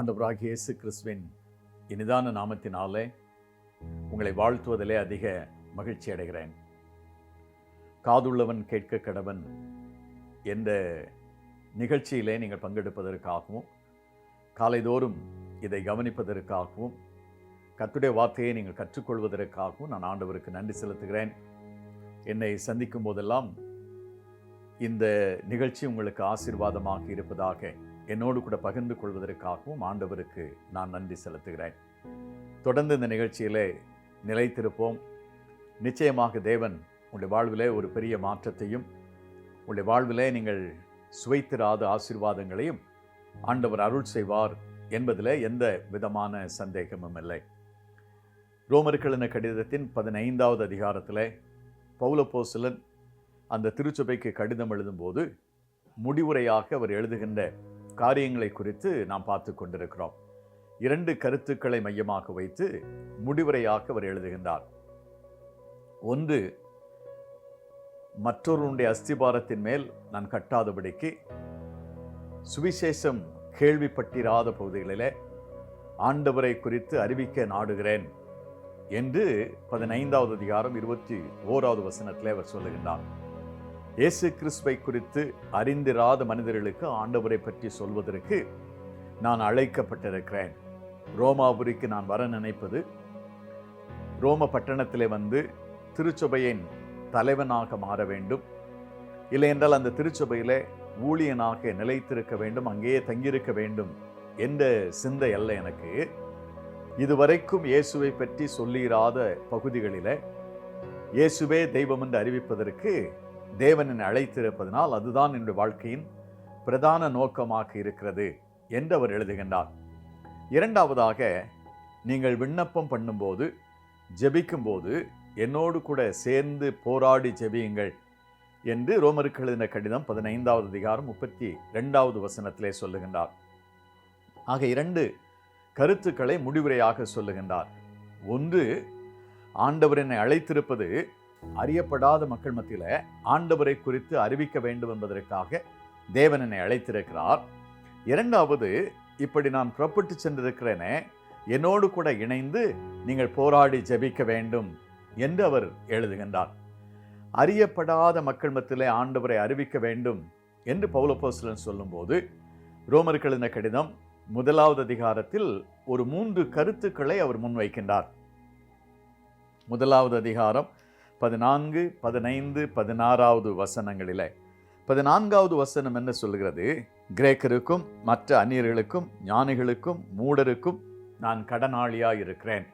ஆண்டவராக இயேசு கிறிஸ்துவின் இனிதான நாமத்தினாலே உங்களை வாழ்த்துவதிலே அதிக மகிழ்ச்சி அடைகிறேன். காதுள்ளவன் கேட்க கடவன் என்ற நிகழ்ச்சியிலே நீங்கள் பங்கெடுப்பதற்காகவும் காலைதோறும் இதை கவனிப்பதற்காகவும் கத்துடைய வார்த்தையை நீங்கள் கற்றுக்கொள்வதற்காகவும் நான் ஆண்டவருக்கு நன்றி செலுத்துகிறேன். என்னை சந்திக்கும் போதெல்லாம் இந்த நிகழ்ச்சி உங்களுக்கு ஆசீர்வாதமாக இருப்பதாக என்னோடு கூட பகிர்ந்து கொள்வதற்காகவும் ஆண்டவருக்கு நான் நன்றி செலுத்துகிறேன். தொடர்ந்து இந்த நிகழ்ச்சியிலே நிலைத்திருப்போம். நிச்சயமாக தேவன் உங்களுடைய வாழ்விலே ஒரு பெரிய மாற்றத்தையும் உங்களுடைய வாழ்விலே நீங்கள் சுவைத்திராத ஆசீர்வாதங்களையும் ஆண்டவர் அருள் செய்வார் என்பதில் எந்த விதமான சந்தேகமும் இல்லை. ரோமர்களின கடிதத்தின் பதினைந்தாவது அதிகாரத்தில் பௌலப்போசலன் அந்த திருச்சபைக்கு கடிதம் எழுதும்போது முடிவுரையாக அவர் எழுதுகின்ற காரியங்களை குறித்து நாம் பார்த்து கொண்டிருக்கிறோம். இரண்டு கருத்துக்களை மையமாக வைத்து முடிவுரையாக அவர் எழுதுகின்றார். ஒன்று மற்றொருடைய அஸ்திபாரத்தின் மேல் நான் கட்டாதபடிக்கு சுவிசேஷம் கேள்விப்பட்டிராத பகுதிகளிலே ஆண்டவரை குறித்து அறிவிக்க நாடுகிறேன் என்று பதினைந்தாவது அதிகாரம் இருபத்தி ஓராவது வசனத்திலே அவர் சொல்லுகின்றார். இயேசு கிறிஸ்துவை குறித்து அறிந்திராத மனிதர்களுக்கு ஆண்டவரை பற்றி சொல்வதற்கு நான் அழைக்கப்பட்டிருக்கிறேன். ரோமாபுரிக்கு நான் வர நினைப்பது ரோம பட்டணத்தில் வந்து திருச்சபையின் தலைவனாக மாற வேண்டும். இல்லையென்றால் அந்த திருச்சபையில் ஊழியனாக நிலைத்திருக்க வேண்டும் அங்கேயே தங்கியிருக்க வேண்டும் என்ற சிந்தை அல்ல எனக்கு. இதுவரைக்கும் இயேசுவை பற்றி சொல்லிராத பகுதிகளில் இயேசுவே தெய்வம் என்று அறிவிப்பதற்கு தேவன் என்னை அழைத்திருப்பதனால் அதுதான் என்னுடைய வாழ்க்கையின் பிரதான நோக்கமாக இருக்கிறது என்று அவர் எழுதுகின்றார். இரண்டாவதாக நீங்கள் விண்ணப்பம் பண்ணும்போது ஜெபிக்கும்போது என்னோடு கூட சேர்ந்து போராடி ஜெபியுங்கள் என்று ரோமருக்கு எழுதின கடிதம் பதினைந்தாவது அதிகாரம் முப்பத்தி ரெண்டாவது வசனத்திலே சொல்லுகின்றார். ஆக இரண்டு கருத்துக்களை முடிவுரையாக சொல்லுகின்றார். ஒன்று ஆண்டவர் என்னை அழைத்திருப்பது அறியப்படாத மக்கள் மத்தியில் ஆண்டவரை குறித்து அறிவிக்க வேண்டும் என்பதற்காக தேவன் என்னை அழைத்திருக்கிறார். இரண்டாவது இப்படி நான் புறப்பட்டு சென்றிருக்கிறேனே என்னோடு கூட இணைந்து நீங்கள் போராடி ஜெபிக்க வேண்டும் என்று அவர் எழுதுகின்றார். அறியப்படாத மக்கள் மத்தியிலே ஆண்டவரை அறிவிக்க வேண்டும் என்று பௌலப்போஸ்லன் சொல்லும்போது ரோமர்கள் இந்த கடிதம் முதலாவது அதிகாரத்தில் ஒரு மூன்று கருத்துக்களை அவர் முன்வைக்கின்றார். முதலாவது அதிகாரம் பதினான்கு பதினைந்து பதினாறாவது வசனங்களில். பதினான்காவது வசனம் என்ன சொல்கிறது கிரேக்கருக்கும் மற்ற அந்நியர்களுக்கும் ஞானிகளுக்கும் மூடருக்கும் நான் கடனாளியாக இருக்கிறேன்.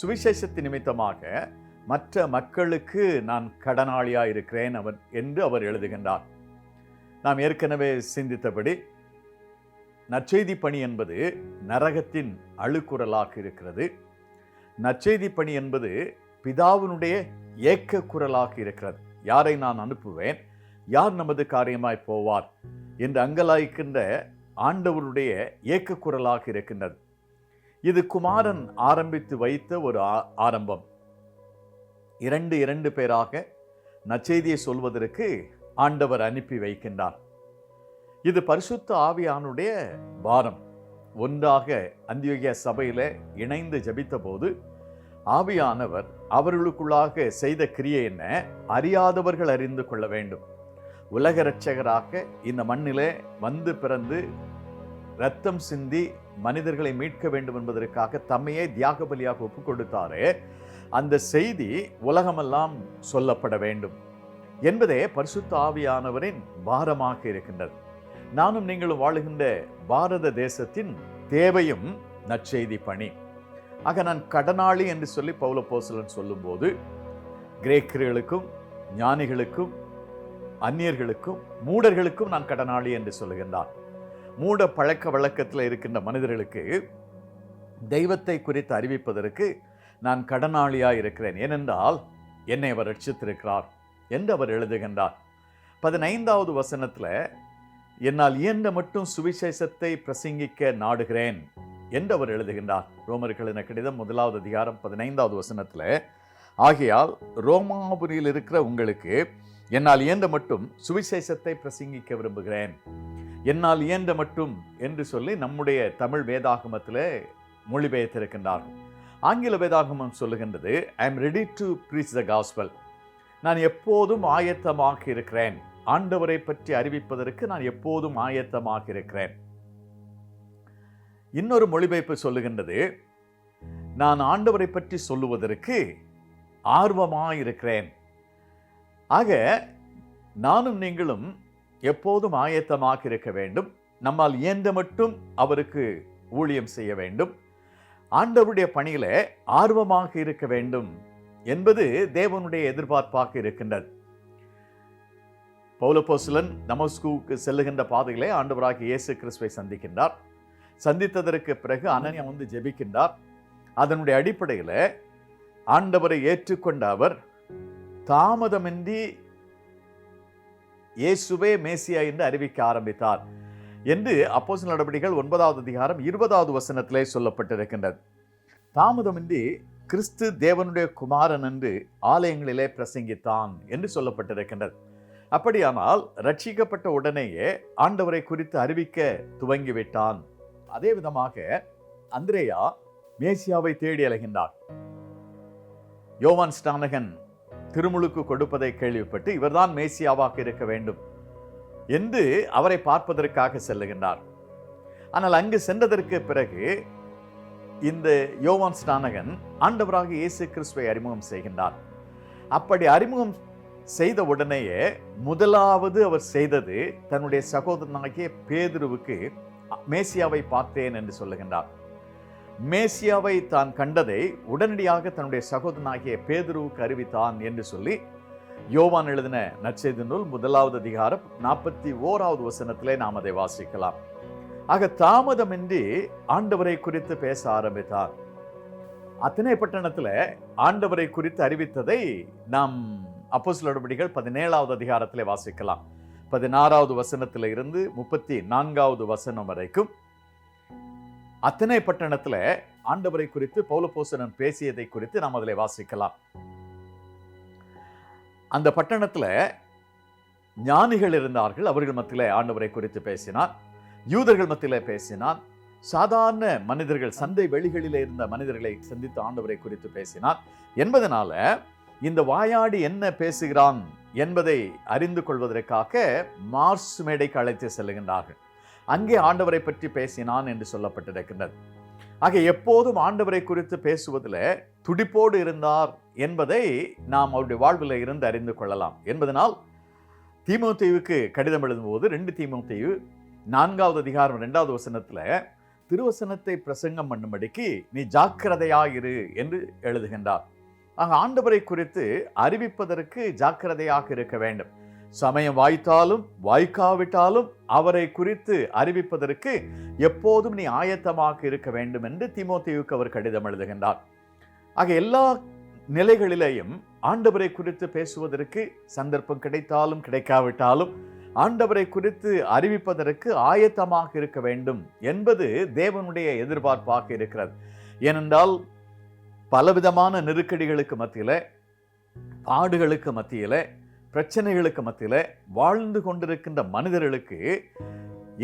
சுவிசேஷத்தின் நிமித்தமாக மற்ற மக்களுக்கு நான் கடனாளியாக இருக்கிறேன் அவர் என்று அவர் எழுதுகின்றார். நாம் ஏற்கனவே சிந்தித்தபடி நற்செய்தி பணி என்பது நரகத்தின் அழுக்குரலாக இருக்கிறது. நற்செய்தி பணி என்பது பிதாவினுடைய ஏக்க குரலாக இருக்கிறது. யாரை நான் அனுப்புவேன்? யார் நமது காரியமாய் போவார்? என்று அங்கலாய்க்கின்ற ஆண்டவருடைய ஏக்க குரலாக இருக்கின்றது. இது குமாரன் ஆரம்பித்து வைத்த ஒரு ஆரம்பம். இரண்டு இரண்டு பேராக நச்செய்தியை சொல்வதற்கு ஆண்டவர் அனுப்பி வைக்கின்றார். இது பரிசுத்த ஆவியானுடைய பாரம். ஒன்றாக அந்தியோகிய சபையில் இணைந்து ஜபித்த போது ஆவியானவர் அவர்களுக்குள்ளாக செய்த கிரியை என்ன? அறியாதவர்கள் அறிந்து கொள்ள வேண்டும். உலக இரட்சகராக இந்த மண்ணிலே வந்து பிறந்து ரத்தம் சிந்தி மனிதர்களை மீட்க வேண்டும் என்பதற்காக தம்மையே தியாக பலியாக ஒப்பு கொடுத்தாரே அந்த செய்தி உலகமெல்லாம் சொல்லப்பட வேண்டும் என்பதே பரிசுத்த ஆவியானவரின் பாரமாக இருக்கின்றது. நானும் நீங்களும் வாழுகின்ற பாரத தேசத்தின் தேவையும் நற்செய்தி பணி. ஆக நான் கடனாளி என்று சொல்லி பௌல போசலன் சொல்லும்போது கிரேக்கர்களுக்கும் ஞானிகளுக்கும் அந்நியர்களுக்கும் மூடர்களுக்கும் நான் கடனாளி என்று சொல்லுகின்றார் மூட பழக்க வழக்கத்தில் இருக்கின்ற மனிதர்களுக்கு தெய்வத்தை குறித்து அறிவிப்பதற்கு நான் கடனாளியாக இருக்கிறேன். ஏனென்றால் என்னை அவர் ரட்சித்திருக்கிறார் என்று அவர் எழுதுகின்றார். பதினைந்தாவது வசனத்தில் என்னால் இயன்ற மட்டும் சுவிசேஷத்தை பிரசங்கிக்க நாடுகிறேன். என்று அவர் எழுதுகின்றார் ரோமர்களின் கடிதம் முதலாவது அதிகாரம் பதினைந்தாவது வசனத்தில் ஆகையால் ரோமாபுரியில் இருக்கிற உங்களுக்கு என்னால் இயன்ற மட்டும் சுவிசேஷத்தை பிரசங்கிக்க விரும்புகிறேன். என்னால் இயன்ற மட்டும் என்று சொல்லி நம்முடைய தமிழ் வேதாகமத்தில் மொழிபெயர்த்திருக்கின்றார்கள். ஆங்கில வேதாகமம் சொல்லுகின்றது I am ready to preach the gospel நான் எப்போதும் ஆயத்தமாக இருக்கிறேன் ஆண்டவரை பற்றி அறிவிப்பதற்கு நான் எப்போதும் ஆயத்தமாக இருக்கிறேன் இன்னொரு மொழிபெயர்ப்பு சொல்லுகின்றது. நான் ஆண்டவரை பற்றி சொல்லுவதற்கு ஆர்வமாக இருக்கிறேன் ஆக நானும் நீங்களும் எப்போதும் ஆயத்தமாக இருக்க வேண்டும். நம்மால் இயன்ற மட்டும் அவருக்கு ஊழியம் செய்ய வேண்டும். ஆண்டவருடைய பணியில ஆர்வமாக இருக்க வேண்டும் என்பது தேவனுடைய எதிர்பார்ப்பாக இருக்கின்றது. பௌலப்போசுலன் நமஸ்கூவுக்கு செல்லுகின்ற பாதையிலே ஆண்டவராக இயேசு கிறிஸ்துவை சந்திக்கின்றார். சந்தித்ததற்கு பிறகு அனன்யா வந்து ஜெபிக்கின்றார். அதனுடைய அடிப்படையில் ஆண்டவரை ஏற்றுக்கொண்ட அவர் தாமதமின்றி இயேசுவே மேசியா என்று அறிவிக்க ஆரம்பித்தார் என்று அப்போஸ் நடவடிக்கைகள் ஒன்பதாவது அதிகாரம் இருபதாவது வசனத்திலே சொல்லப்பட்டிருக்கின்றது. தாமதமின்றி கிறிஸ்து தேவனுடைய குமாரன் என்று ஆலயங்களிலே பிரசங்கித்தான் என்று சொல்லப்பட்டிருக்கின்றது. அப்படியானால் ரட்சிக்கப்பட்ட உடனேயே ஆண்டவரை குறித்து அறிவிக்க துவங்கிவிட்டான். அதே விதமாக அந்திரேயா மேசியாவை தேடி அலைகின்றார் யோவான் ஸ்டானகன் திருமுழுக்கு கொடுப்பதை கேள்விப்பட்டு இவர்தான் மேசியாவாக இருக்க வேண்டும் என்று அவரை பார்ப்பதற்காக செல்லுகின்றார். ஆனால் அங்கு சென்றதற்கு பிறகு இந்த யோவான் ஸ்டானகன் ஆண்டவராக இயேசு கிறிஸ்துவை அறிமுகம் செய்கின்றார். அப்படி அறிமுகம் செய்த உடனேயே முதலாவது அவர் செய்தது தன்னுடைய சகோதரனாகிய பேதுருவுக்கு மேசியாவை பார்த்தேன் என்று சொல்லுகின்றார். மேசியாவை தான் கண்டதை உடனடியாக தன்னுடைய சகோதரனாகிய பேதுருவுக்கு அறிவித்தான் என்று சொல்லி யோவான் எழுதின நற்செய்தி நூல் முதலாவது அதிகாரம் நாற்பத்தி ஓராவது வசனத்திலே நாம் அதை வாசிக்கலாம். ஆக தாமதமின்றி ஆண்டவரை குறித்து பேச ஆரம்பித்தார். அத்தனை பட்டணத்துல ஆண்டவரை குறித்து அறிவித்ததை நாம் அப்போ நடவடிக்கைகள் பதினேழாவது அதிகாரத்திலே வாசிக்கலாம். பதினாறாவது வசனத்தில் இருந்து முப்பத்தி நான்காவது வசனம் வரைக்கும் அத்தனை பட்டணத்தில் ஆண்டவரை குறித்து பௌலபோசனன் பேசியதை குறித்து நாம் அதில் வாசிக்கலாம். அந்த பட்டணத்தில் ஞானிகள் இருந்தார்கள் அவர்கள் மத்தியில ஆண்டவரை குறித்து பேசினார் யூதர்கள் மத்தியில பேசினார் சாதாரண மனிதர்கள் சந்தை வெளிகளில் இருந்த மனிதர்களை சந்தித்து ஆண்டவரை குறித்து பேசினார். என்பதனால இந்த வாயாடி என்ன பேசுகிறான் என்பதை அறிந்து கொள்வதற்காக மார்ஸ் மேடைக்கு அழைத்து செல்லுகின்றார்கள். அங்கே ஆண்டவரை பற்றி பேசினான் என்று சொல்லப்பட்டிருக்கின்றது. ஆக எப்போதும் ஆண்டவரை குறித்து பேசுவதில் துடிப்போடு இருந்தார் என்பதை நாம் அவருடைய வாழ்வில் இருந்து அறிந்து கொள்ளலாம். என்பதனால் தீமுத்தீவுக்கு கடிதம் எழுதும்போது ரெண்டு தீமுத்தீவு நான்காவது அதிகாரம் ரெண்டாவது வசனத்தில் திருவசனத்தை பிரசங்கம் பண்ணும்படிக்கு நீ ஜாக்கிரதையாயிரு என்று எழுதுகின்றார். ஆக ஆண்டவரை குறித்து அறிவிப்பதற்கு ஜாக்கிரதையாக இருக்க வேண்டும். சமயம் வாய்த்தாலும் வாய்க்காவிட்டாலும் அவரை குறித்து அறிவிப்பதற்கு எப்போதும் நீ ஆயத்தமாக இருக்க வேண்டும் என்று திமோத்தேவுக்கு அவர் கடிதம் எழுதுகின்றார். ஆக எல்லா நிலைகளிலேயும் ஆண்டவரை குறித்து பேசுவதற்கு சந்தர்ப்பம் கிடைத்தாலும் கிடைக்காவிட்டாலும் ஆண்டவரை குறித்து அறிவிப்பதற்கு ஆயத்தமாக இருக்க வேண்டும் என்பது தேவனுடைய எதிர்பார்ப்பாக இருக்கிறது. ஏனென்றால் பலவிதமான நெருக்கடிகளுக்கு மத்தியில் பாடுகளுக்கு மத்தியில் பிரச்சனைகளுக்கு மத்தியில் வாழ்ந்து கொண்டிருக்கின்ற மனிதர்களுக்கு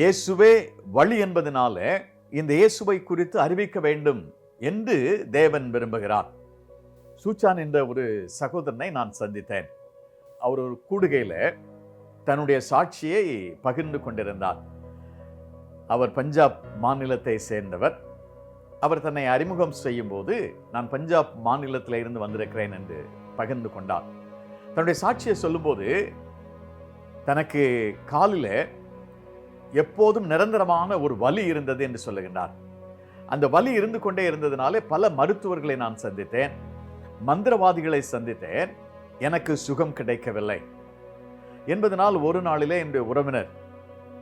இயேசுவே வழி என்பதனால இந்த இயேசுவை குறித்து அறிவிக்க வேண்டும் என்று தேவன் விரும்புகிறார். சூச்சான் என்ற ஒரு சகோதரனை நான் சந்தித்தேன். அவர் ஒரு கூடுகையில் தன்னுடைய சாட்சியை பகிர்ந்து கொண்டிருந்தார். அவர் பஞ்சாப் மாநிலத்தை சேர்ந்தவர். அவர் தன்னை அறிமுகம் செய்யும் போது நான் பஞ்சாப் மாநிலத்தில் இருந்து வந்திருக்கிறேன் என்று பகிர்ந்து கொண்டார். தன்னுடைய சாட்சியை சொல்லும்போது தனக்கு காலில் எப்போதும் நிரந்தரமான ஒரு வலி இருந்தது என்று சொல்லுகின்றார். அந்த வலி இருந்து கொண்டே இருந்ததுனாலே பல மருத்துவர்களை நான் சந்தித்தேன் மந்திரவாதிகளை சந்தித்தேன் எனக்கு சுகம் கிடைக்கவில்லை. என்பதனால் ஒரு நாளிலே என்னுடைய உறவினர்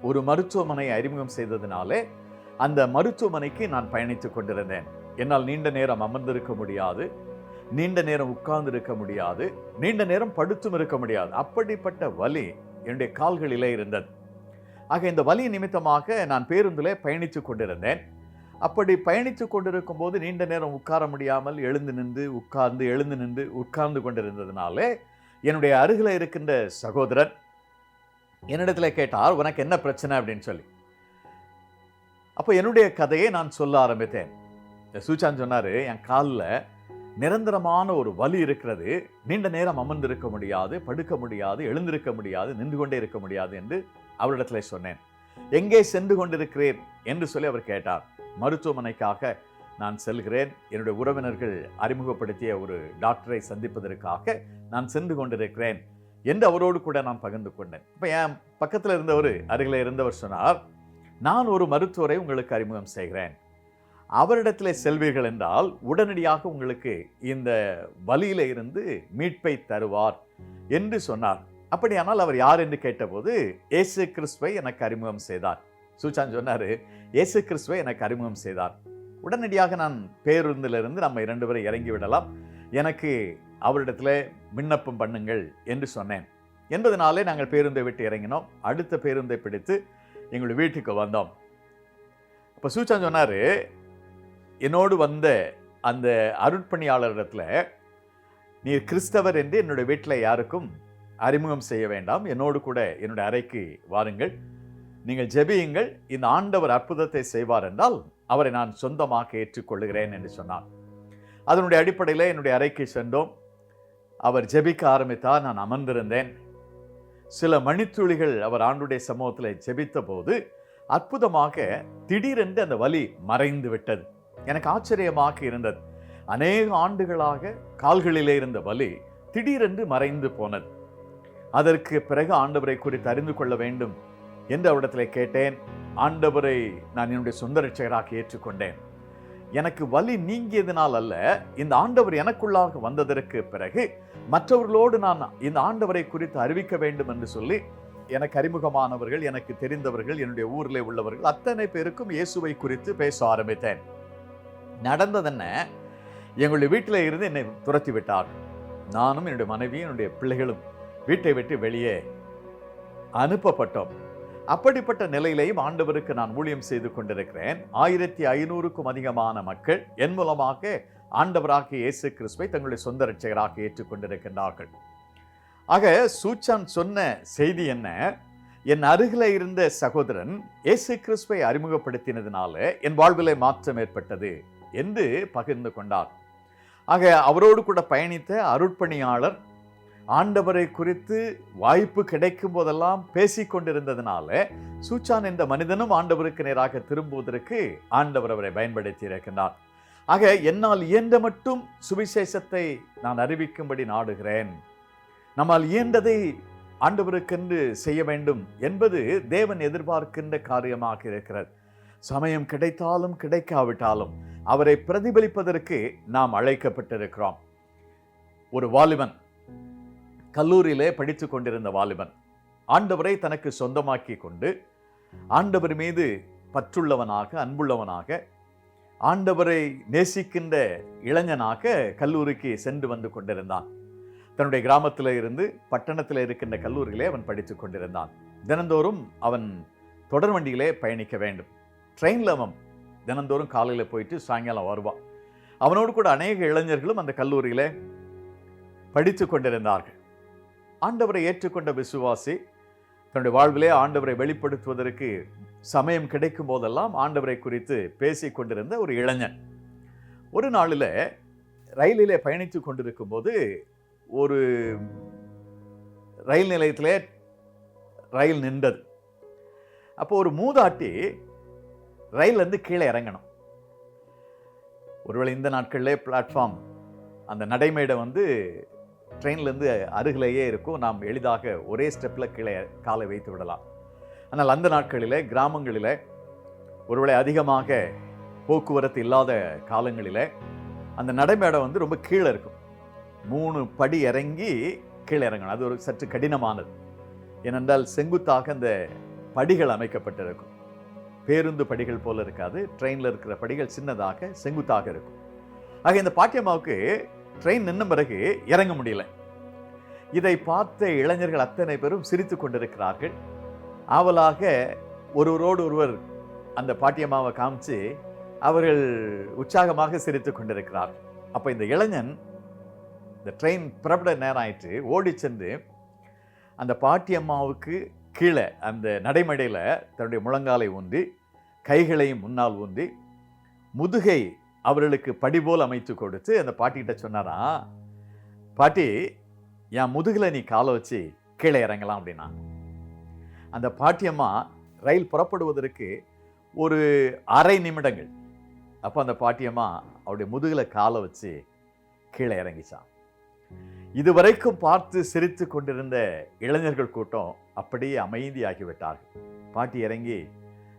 ஒரு மருத்துவமனையை அறிமுகம் செய்ததினாலே அந்த மருத்துவமனைக்கு நான் பயணித்துக் கொண்டிருந்தேன். என்னால் நீண்ட நேரம் அமர்ந்திருக்க முடியாது. நீண்ட நேரம் உட்கார்ந்து இருக்க முடியாது. நீண்ட நேரம் படுத்தும் இருக்க முடியாது. அப்படிப்பட்ட வலி என்னுடைய கால்களிலே இருந்தது. ஆக இந்த வலி நிமித்தமாக நான் பேருந்திலே பயணித்துக் கொண்டிருந்தேன். அப்படி பயணித்து கொண்டிருக்கும் போது நீண்ட நேரம் உட்கார முடியாமல் எழுந்து நின்று உட்கார்ந்து எழுந்து நின்று உட்கார்ந்து கொண்டிருந்ததுனாலே என்னுடைய அருகில் இருக்கின்ற சகோதரன் என்னிடத்துல கேட்டார் உனக்கு என்ன பிரச்சனை? அப்படின்னு சொல்லி. அப்போ என்னுடைய கதையை நான் சொல்ல ஆரம்பித்தேன். சூச்சான் சொன்னார் என் காலில் நிரந்தரமான ஒரு வலி இருக்கிறது. நீண்ட நேரம் அமர்ந்திருக்க முடியாது படுக்க முடியாது எழுந்திருக்க முடியாது நின்று கொண்டே இருக்க முடியாது என்று அவரிடத்துல சொன்னேன். எங்கே சென்று கொண்டிருக்கிறேன்? என்று சொல்லி அவர் கேட்டார். மருத்துவமனைக்காக நான் செல்கிறேன். என்னுடைய உறவினர்கள் அறிமுகப்படுத்திய ஒரு டாக்டரை சந்திப்பதற்காக நான் சென்று கொண்டிருக்கிறேன் என்று அவரோடு கூட நான் பகிர்ந்து கொண்டேன். இப்போ என் பக்கத்தில் இருந்தவர் அருகில் இருந்தவர் சொன்னார் நான் ஒரு மருத்துவரை உங்களுக்கு அறிமுகம் செய்கிறேன். அவரிடத்தில் செல்வீர்கள் என்றால் உடனடியாக உங்களுக்கு இந்த வழியில் இருந்து மீட்பை தருவார் என்று சொன்னார். அப்படியானால் அவர் யார் என்று கேட்டபோது இயேசு கிறிஸ்துவை எனக்கு அறிமுகம் செய்தார். சூச்சான் சொன்னார் இயேசு கிறிஸ்துவை எனக்கு அறிமுகம் செய்தார். உடனடியாக நான் பேருந்திலிருந்து நம்ம இரண்டு பேரும் இறங்கி விடலாம். எனக்கு அவரிடத்துல விண்ணப்பம் பண்ணுங்கள் என்று சொன்னேன். என்பதனாலே நாங்கள் பேருந்தை விட்டு இறங்கினோம். அடுத்த பேருந்தை பிடித்து எங்கள் வீட்டுக்கு வந்தோம். அப்போ சூச்சான் சொன்னார் என்னோடு வந்த அந்த அருட்பணியாளரிடத்தில் நீர் கிறிஸ்தவர் என்று என்னுடைய வீட்டில் யாருக்கும் அறிமுகம் செய்ய வேண்டாம். என்னோடு கூட என்னுடைய அறைக்கு வாருங்கள். நீங்கள் ஜெபியுங்கள். இந்த ஆண்டவர் அற்புதத்தை செய்வார் என்றால் அவரை நான் சொந்தமாக ஏற்றுக்கொள்கிறேன் என்று சொன்னார். அதனுடைய அடிப்படையில் என்னுடைய அறைக்கு சென்றோம். அவர் ஜெபிக்க ஆரம்பித்தார். நான் அமர்ந்திருந்தேன். சில மணித்துளிகள் அவர் ஆண்டுடைய சமூகத்தில் ஜெபித்த போது அற்புதமாக திடீரென்று அந்த வலி மறைந்து விட்டது. எனக்கு ஆச்சரியமாக இருந்தது. அநேக ஆண்டுகளாக கால்களிலே இருந்த வலி திடீரென்று மறைந்து போனது. அதற்கு பிறகு ஆண்டவரை குறித்து அறிந்து கொள்ள வேண்டும் என்று அவரிடத்தில் கேட்டேன். ஆண்டவரை நான் என்னுடைய சொந்த ரட்சகராக ஏற்றுக்கொண்டேன். எனக்கு வலி நீங்கியதினால் அல்ல இந்த ஆண்டவர் எனக்குள்ளாக வந்ததற்கு பிறகு மற்றவர்களோடு நான் இந்த ஆண்டவரை குறித்து அறிவிக்க வேண்டும் என்று சொல்லி எனக்கு அறிமுகமானவர்கள் எனக்கு தெரிந்தவர்கள் என்னுடைய ஊரில் உள்ளவர்கள் அத்தனை பேருக்கும் இயேசுவை குறித்து பேச ஆரம்பித்தேன். நடந்ததென்ன எங்களுடைய வீட்டில் இருந்து என்னை துரத்தி விட்டார் நானும் என்னுடைய மனைவியும் என்னுடைய பிள்ளைகளும் வீட்டை விட்டு வெளியே அனுப்பப்பட்டோம். அப்படிப்பட்ட நிலையிலேயும் ஆண்டவருக்கு நான் ஊழியம் செய்து கொண்டிருக்கிறேன். ஆயிரத்தி ஐநூறுக்கும் அதிகமான மக்கள் என் மூலமாக ஆண்டவராக இயேசு கிறிஸ்துவை தங்களுடைய சொந்த ரட்சகராக ஏற்றுக்கொண்டிருக்கின்றார்கள். ஆக சூச்சான் சொன்ன செய்தி என்ன? என் அருகில் இருந்த சகோதரன் இயேசு கிறிஸ்துவை அறிமுகப்படுத்தினதுனால என் வாழ்விலே மாற்றம் ஏற்பட்டது என்று பகிர்ந்து கொண்டார். ஆக அவரோடு கூட பயணித்த அருட்பணியாளர் ஆண்டவரை குறித்து வாய்ப்பு கிடைக்கும் போதெல்லாம் பேசிக் கொண்டிருந்ததுனால சூச்சான் என்ற மனிதனும் ஆண்டவருக்கு நேராக திரும்புவதற்கு ஆண்டவர் அவரை பயன்படுத்தி இருக்கின்றார். ஆக என்னால் இயன்ற மட்டும் சுவிசேஷத்தை நான் அறிவிக்கும்படி நாடுகிறேன். நம்மால் இயன்றதை ஆண்டவருக்கென்று செய்ய வேண்டும் என்பது தேவன் எதிர்பார்க்கின்ற காரியமாக இருக்கிறது. சமயம் கிடைத்தாலும் கிடைக்காவிட்டாலும் அவரை பிரதிபலிப்பதற்கு நாம் அழைக்கப்பட்டிருக்கிறோம். ஒரு வாலிபன் கல்லூரியிலே படித்து கொண்டிருந்த வாலிபன். ஆண்டவரை தனக்கு சொந்தமாக்கி கொண்டு ஆண்டவர் மீது பற்றுள்ளவனாக அன்புள்ளவனாக ஆண்டவரை நேசிக்கின்ற இளைஞனாக கல்லூரிக்கு சென்று வந்து கொண்டிருந்தான். தன்னுடைய கிராமத்தில் இருந்து பட்டணத்தில் இருக்கின்ற கல்லூரியிலே அவன் படித்து கொண்டிருந்தான். தினந்தோறும் அவன் தொடர் வண்டியிலே பயணிக்க வேண்டும். ட்ரெயினில் அவன் தினந்தோறும் காலையில் போயிட்டு சாயங்காலம் வருவான். அவனோடு கூட அநேக இளைஞர்களும் அந்த கல்லூரியிலே படித்து கொண்டிருந்தார்கள். ஆண்டவரை ஏற்றுக்கொண்ட விசுவாசி தன்னுடைய வாழ்விலே ஆண்டவரை வெளிப்படுத்துவதற்கு சமயம் கிடைக்கும் போதெல்லாம் ஆண்டவரை குறித்து பேசிக் கொண்டிருந்த ஒரு இளைஞன். ஒரு நாளில் ரயிலிலே பயணித்து கொண்டிருக்கும் போது ஒரு ரயில் நிலையத்திலே ரயில் நின்றது. அப்போ ஒரு மூதாட்டி ரயிலேருந்து கீழே இறங்கணும். ஒருவேளை இந்த நாட்களிலே பிளாட்ஃபார்ம் அந்த நடைமேடை வந்து ட்ரெயின்லேருந்து அருகிலேயே இருக்கும். நாம் எளிதாக ஒரே ஸ்டெப்பில் கீழே காலை வைத்து விடலாம். ஆனால் அந்த நாட்களில் கிராமங்களில் ஒருவேளை அதிகமாக போக்குவரத்து இல்லாத காலங்களில் அந்த நடைமேடை வந்து ரொம்ப கீழே இருக்கும். மூணு படி இறங்கி கீழே இறங்கணும். அது ஒரு சற்று கடினமானது. ஏனென்றால் செங்குத்தாக அந்த படிகள் அமைக்கப்பட்டிருக்கும். பேருந்து படிகள் போல இருக்காது. ட்ரெயினில் இருக்கிற படிகள் சின்னதாக செங்குத்தாக இருக்கும். ஆக இந்த பாட்டியம்மாவுக்கு ட்ரெயின் நின்ன பிறகு இறங்க முடியல. இதை பார்த்த இளைஞர்கள் அத்தனை பேரும் சிரித்து கொண்டிருக்கிறார்கள். ஆவலாக ஒருவரோடு ஒருவர் அந்த பாட்டியம்மாவை காமிச்சு அவர்கள் உற்சாகமாக சிரித்து கொண்டிருக்கிறார்கள். அப்போ இந்த இளைஞன் இந்த ட்ரெயின் புறப்பட நேரம் ஆயிற்று. ஓடி சென்று அந்த பாட்டியம்மாவுக்கு கீழே அந்த நடைமடையில் தன்னுடைய முழங்காலை ஊன்றி கைகளையும் முன்னால் ஊன்றி முதுகை அவர்களுக்கு படிபோல் அமைத்து கொடுத்து அந்த பாட்டிகிட்ட சொன்னாராம் பாட்டி என் முதுகில் நீ காலை வச்சு கீழே இறங்கலாம் அப்படின்னா. அந்த பாட்டியம்மா ரயில் புறப்படுவதற்கு ஒரு அரை நிமிடங்கள். அப்போ அந்த பாட்டியம்மா அவருடைய முதுகில் காலை வச்சு கீழே இறங்கிச்சான் இதுவரைக்கும் பார்த்து சிரித்து கொண்டிருந்த இளைஞர்கள் கூட்டம் அப்படியே அமைதியாகிவிட்டார்கள் பாட்டி இறங்கி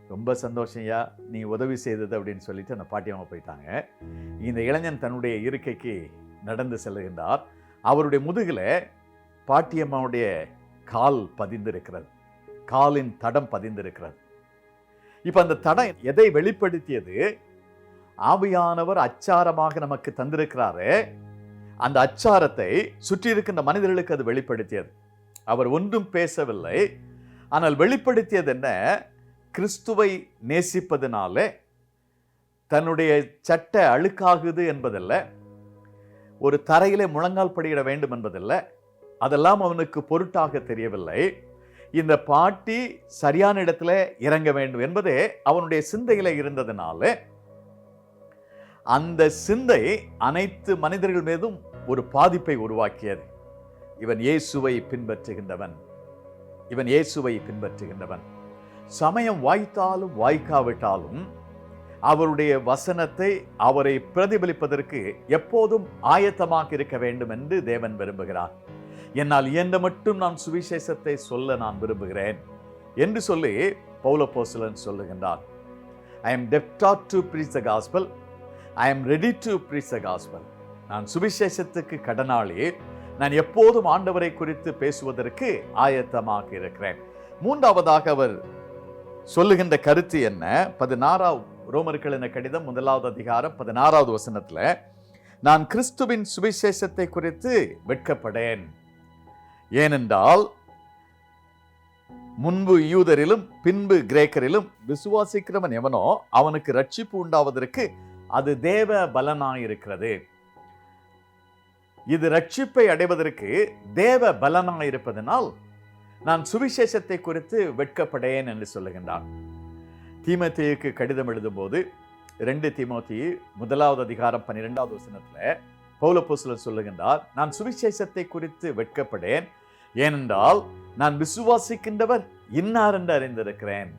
ரொம்ப சந்தோஷம்யா நீ உதவி செய்தது அப்படின்னு சொல்லிட்டு அந்த பாட்டியம்மா போயிட்டாங்க. இந்த இளைஞன் தன்னுடைய இருக்கைக்கு நடந்து செல்லுகின்றார் அவருடைய முதுகில் பாட்டியம்மாவுடைய கால் பதிந்திருக்கிறது. காலின் தடம் பதிந்திருக்கிறது. இப்போ அந்த தடம் எதை வெளிப்படுத்தியது? ஆவியானவர் அச்சாரமாக நமக்கு தந்திருக்கிறாரு. அந்த அச்சாரத்தை சுற்றி இருக்கின்ற மனிதர்களுக்கு அது வெளிப்படுத்தியது. அவர் ஒன்றும் பேசவில்லை. ஆனால் வெளிப்படுத்தியது என்ன? கிறிஸ்துவை நேசிப்பதனாலே தன்னுடைய சட்டை அழுக்காகுது என்பதல்ல ஒரு தரையிலே முழங்கால் படியிட வேண்டும் என்பதல்ல அதெல்லாம் அவனுக்கு பொருட்டாக தெரியவில்லை. இந்த பாட்டி சரியான இடத்துல இறங்க வேண்டும் என்பதே அவனுடைய சிந்தையில் இருந்ததுனால அந்த சிந்தை அனைத்து மனிதர்கள் மீதும் ஒரு பாதிப்பை உருவாக்கியது. இவன் இயேசுவை பின்பற்றுகின்றவன். இவன் இயேசுவை பின்பற்றுகின்றவன். சமயம் வாய்த்தாலும் வாய்க்காவிட்டாலும் அவருடைய வசனத்தை அவரை பிரதிபலிப்பதற்கு எப்போதும் ஆயத்தமாக இருக்க வேண்டும் என்று தேவன் விரும்புகிறார். என்னால் இயன்ற மட்டும் நான் சுவிசேஷத்தை சொல்ல நான் விரும்புகிறேன் என்று சொல்லி பௌலப்போசலன் சொல்லுகின்றார். I am டெப்டாட் to preach the gospel I am ready to preach the gospel நான் சுவிசேஷத்துக்கு கடனாளி. நான் எப்போதும் ஆண்டவரை குறித்து பேசுவதற்கு ஆயத்தமாக இருக்கிறேன். மூன்றாவதாக அவர் சொல்லுகின்ற கருத்து என்ன? பதினாறாவது ரோமர்களின் கடிதம் முதலாவது அதிகாரம் பதினாறாவது வசனத்தில் நான் கிறிஸ்துவின் சுவிசேஷத்தை குறித்து வெட்கப்படேன். ஏனென்றால் முன்பு யூதரிலும் பின்பு கிரேக்கரிலும் விசுவாசிக்கிறவன் எவனோ அவனுக்கு ரட்சிப்பு உண்டாவதற்கு அது தேவ பலனாயிருக்கிறது. இது ரட்சிப்பை அடைவதற்கு தேவ பலனாயிருப்பதனால் நான் சுவிசேஷத்தை குறித்து வெட்கப்படேன் என்று சொல்லுகின்றான் தீமோத்தேயுக்கு கடிதம் எழுதும்போது ரெண்டு தீமோத்தி முதலாவது அதிகாரம் பன்னிரெண்டாவது வசனத்தில் பௌலப்போஸ்தலர் சொல்லுகின்றார் நான் சுவிசேஷத்தை குறித்து வெட்கப்படேன். ஏனென்றால் நான் விசுவாசிக்கின்றவர் இன்னார் என்று அறிந்திருக்கிறேன்.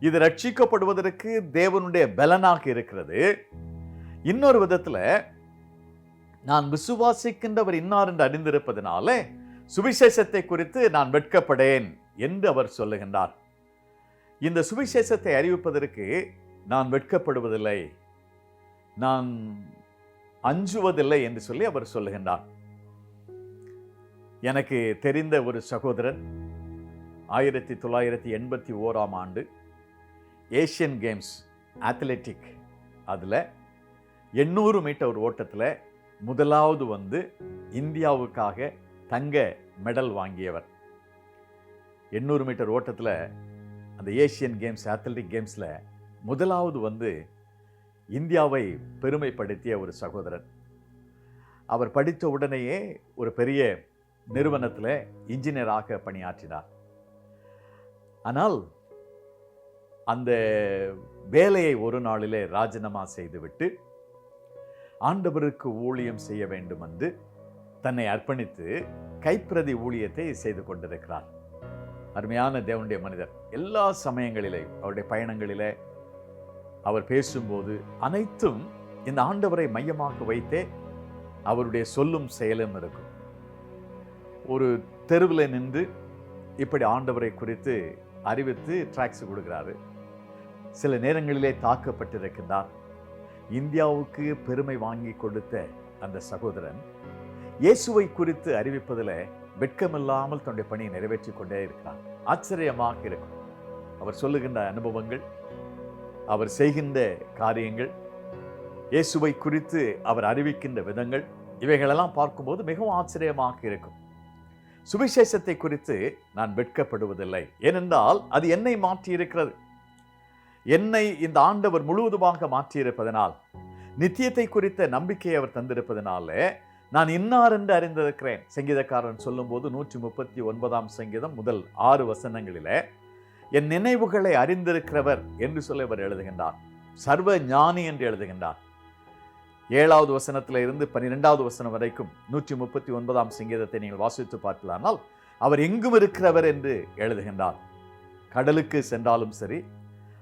இது ரட்சிக்கப்படுவதற்கு தேவனுடைய பலனாக இருக்கிறது. இன்னொரு விதத்துல நான் விசுவாசிக்கின்றவர் இன்னார் என்று அறிந்திருப்பதனாலே சுவிசேஷத்தை குறித்து நான் வெட்கப்படேன் என்று அவர் சொல்லுகின்றார். இந்த சுவிசேஷத்தை அறிவிப்பதற்கு நான் வெட்கப்படுவதில்லை. நான் அஞ்சுவதில்லை என்று சொல்லி அவர் சொல்லுகின்றார். எனக்கு தெரிந்த ஒரு சகோதரன் ஆயிரத்தி தொள்ளாயிரத்தி எண்பத்தி ஓராம் ஆண்டு ஏஷியன் கேம்ஸ் அத்லெட்டிக் அதில் எண்ணூறு மீட்டர் ஓட்டத்தில் முதலாவது வந்து இந்தியாவுக்காக தங்க மெடல் வாங்கியவர். எண்ணூறு மீட்டர் ஓட்டத்தில் அந்த ஏஷியன் கேம்ஸ் அத்லட்டிக் கேம்ஸில் முதலாவது வந்து இந்தியாவை பெருமைப்படுத்திய ஒரு சகோதரன் அவர் படித்த உடனேயே ஒரு பெரிய நிறுவனத்தில் இன்ஜினியராக பணியாற்றினார். ஆனால் அந்த வேலையை ஒரு நாளிலே ராஜினாமா செய்துவிட்டு ஆண்டவருக்கு ஊழியம் செய்ய வேண்டும் என்று தன்னை அர்ப்பணித்து கைப்பிரதி ஊழியத்தை செய்து கொண்டிருக்கிறார். அருமையான தேவனுடைய மனிதர். எல்லா சமயங்களிலே அவருடைய பயணங்களிலே அவர் பேசும்போது அனைத்தும் இந்த ஆண்டவரை மையமாக வைத்தே அவருடைய சொல்லும் செயலும் இருக்கும். ஒரு தெருவில் நின்று இப்படி ஆண்டவரை குறித்து அறிவித்து ட்ராக்ஸ் கொடுக்கிறாரு. சில நேரங்களிலே தாக்கப்பட்டிருக்கின்றார். இந்தியாவுக்கு பெருமை வாங்கி கொடுத்த அந்த சகோதரன் இயேசுவை குறித்து அறிவிப்பதில் வெட்கமில்லாமல் தன்னுடைய பணியை நிறைவேற்றி கொண்டே இருக்கிறார். ஆச்சரியமாக இருக்கும். அவர் சொல்லுகின்ற அனுபவங்கள் அவர் செய்கின்ற காரியங்கள் இயேசுவை குறித்து அவர் அறிவிக்கின்ற விதங்கள் இவைகளெல்லாம் பார்க்கும்போது மிகவும் ஆச்சரியமாக இருக்கும். சுவிசேஷத்தை குறித்து நான் வெட்கப்படுவதில்லை. ஏனென்றால் அது என்னை மாற்றி இருக்கிறது என்னை இந்த ஆண்டவர் முழுவதுமாக மாற்றியிருப்பதனால் நித்தியத்தை குறித்த நம்பிக்கையை அவர் தந்திருப்பதனால நான் இன்னார் என்று அறிந்திருக்கிறேன். சங்கீதக்காரன் சொல்லும்போது நூற்றி முப்பத்தி ஒன்பதாம் சங்கீதம் முதல் ஆறு வசனங்களிலே என் நினைவுகளை அறிந்திருக்கிறவர் என்று சொல்லி அவர் எழுதுகின்றார். சர்வ ஞானி என்று எழுதுகின்றார். ஏழாவது வசனத்தில் இருந்து பன்னிரெண்டாவது வசனம் வரைக்கும் நூற்றி முப்பத்தி ஒன்பதாம் சங்கீதத்தை நீங்கள் வாசித்து பார்க்கலானால் அவர் எங்கும் இருக்கிறவர் என்று எழுதுகின்றார். கடலுக்கு சென்றாலும் சரி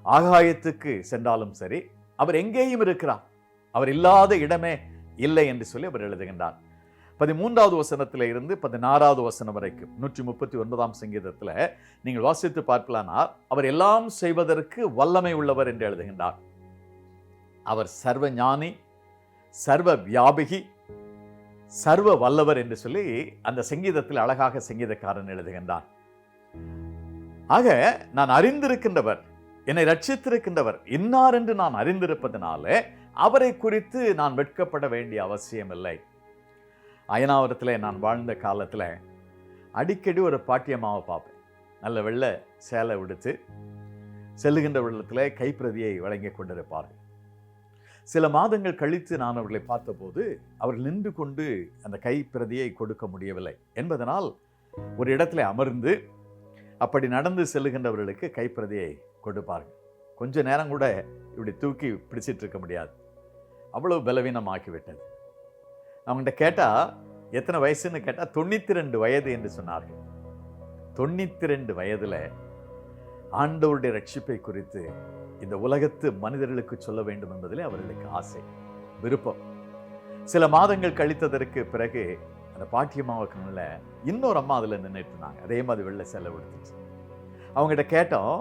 ஆகாயத்துக்கு சென்றாலும் சரி அவர் எங்கேயும் இருக்கிறார். அவர் இல்லாத இடமே இல்லை என்று சொல்லி அவர் எழுதுகின்றார். பதிமூன்றாவது வசனத்தில் இருந்து பதினாறாவது வசனம் வரைக்கும் நூற்றி முப்பத்தி ஒன்பதாம் சங்கீதத்தில் நீங்கள் வாசித்து பார்க்கலானால் அவர் எல்லாம் செய்வதற்கு வல்லமை உள்ளவர் என்று எழுதுகின்றார். அவர் சர்வ ஞானி சர்வ வியாபிகி சர்வ வல்லவர் என்று சொல்லி அந்த சங்கீதத்தில் அழகாக சங்கீதக்காரன் எழுதுகின்றான் ஆக நான் அறிந்திருக்கின்றவர் என்னை ரட்சித்திருக்கின்றவர் இன்னார் என்று நான் அறிந்திருப்பதனாலே அவரை குறித்து நான் வெட்கப்பட வேண்டிய அவசியம் இல்லை அயனாவரத்தில் நான் வாழ்ந்த காலத்தில் அடிக்கடி ஒரு பாட்டியம்மாவை பார்ப்பேன். நல்ல வெள்ளை சேலை உடுத்து செல்லுகின்ற வெள்ளத்தில் கைப்பிரதியை வழங்கி கொண்டிருப்பார்கள். சில மாதங்கள் கழித்து நான் அவர்களை பார்த்தபோது அவர்கள் நின்று கொண்டு அந்த கைப்பிரதியை கொடுக்க முடியவில்லை. என்பதனால் ஒரு இடத்துல அமர்ந்து அப்படி நடந்து செல்லுகின்றவர்களுக்கு கைப்பிரதியை கொடுப்பார்கள். கொஞ்ச நேரம் கூட இப்படி தூக்கி பிடிச்சிட்டு இருக்க முடியாது. அவ்வளவு பலவீனமாக்கிவிட்டது அவங்கள்ட்ட கேட்டால் எத்தனை வயசுன்னு கேட்டால் தொண்ணூற்றி ரெண்டு வயது என்று சொன்னார்கள். தொண்ணூற்றி ரெண்டு வயதில் ஆண்டவருடைய ரட்சிப்பை குறித்து இந்த உலகத்து மனிதர்களுக்கு சொல்ல வேண்டும் என்பதிலே அவர்களுக்கு ஆசை விருப்பம். சில மாதங்கள் கழித்ததற்கு பிறகு அந்த பாட்டியம்மாவுக்கு முன்ன இன்னொரு அம்மா அதில் நின்றுட்டு இருந்தாங்க அதே மாதிரி வெளில செலவு எடுத்துச்சு அவங்ககிட்ட கேட்டோம்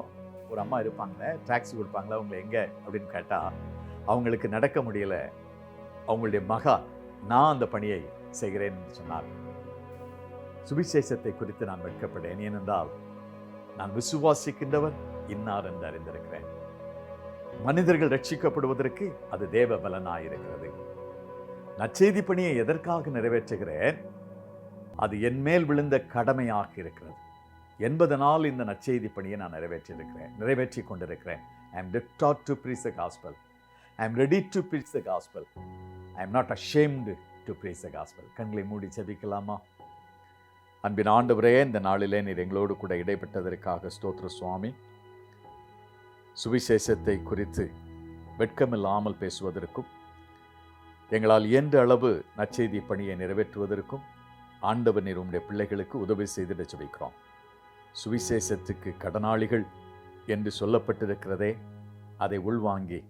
ஒரு அம்மா இருப்பாங்களே டாக்ஸி கொடுப்பாங்களா அவங்க எங்கே? அப்படின்னு கேட்டால் அவங்களுக்கு நடக்க முடியல. அவங்களுடைய மகா நான் அந்த பணியை செய்கிறேன் என்று சொன்னார். சுவிசேஷத்தை குறித்து நான் வெட்கப்படேன். ஏனென்றால் நான் விசுவாசிக்கின்றவர் இன்னார் என்று அறிந்திருக்கிறேன். மனிதர்கள் ரட்சிக்கப்படுவதற்கு அது தேவ பலனாயிருக்கிறது நச்செய்தி பணியை எதற்காக நிறைவேற்றுகிறேன்? அது என் மேல் விழுந்த கடமையாக இருக்கிறது. என்பதனால் இந்த நற்செய்தி பணியை நான் நிறைவேற்றியிருக்கிறேன். நிறைவேற்றி கொண்டிருக்கிறேன். I am டிப்டாட் to preach the gospel I am ready to preach the gospel I am not ashamed to preach the gospel கண்களை மூடி செபிக்கலாமா அன்பின் ஆண்டவரே இந்த நாளிலே நீர் எங்களோடு கூட இடைப்பட்டதற்காக ஸ்தோத்ர சுவாமி. சுவிசேஷத்தை குறித்து வெட்கமில்லாமல் பேசுவதற்கும் எங்களால் இயன்ற அளவு நற்செய்தி பணியை நிறைவேற்றுவதற்கும் ஆண்டவர் நீர் உம்முடைய பிள்ளைகளுக்கு உதவி செய்திட ஜெபிக்கிறோம். சுவிசேஷத்துக்கு கடனாளிகள் என்று சொல்லப்பட்டிருக்கிறதே அதை உள்வாங்கி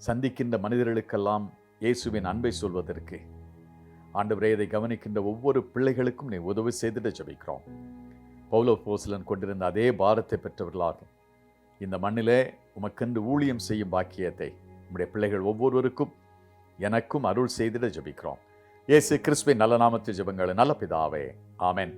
சந்திக்கின்ற மனிதர்களுக்கெல்லாம் இயேசுவின் அன்பை சொல்வதற்கு. ஆண்டவரே இதை கவனிக்கின்ற ஒவ்வொரு பிள்ளைகளுக்கும் நீ உதவி செய்திட ஜபிக்கிறோம். பௌலோ போசலன் கொண்டிருந்த அதே பாரத்தை பெற்றவர்களாகும் இந்த மண்ணிலே உமக்கென்று ஊழியம் செய்யும் பாக்கியத்தை நம்முடைய பிள்ளைகள் ஒவ்வொருவருக்கும் எனக்கும் அருள் செய்திட ஜபிக்கிறோம். இயேசு கிறிஸ்துவின் நல்ல நாமத்தில் ஜபங்களை நல்ல பிதாவே. ஆமேன்.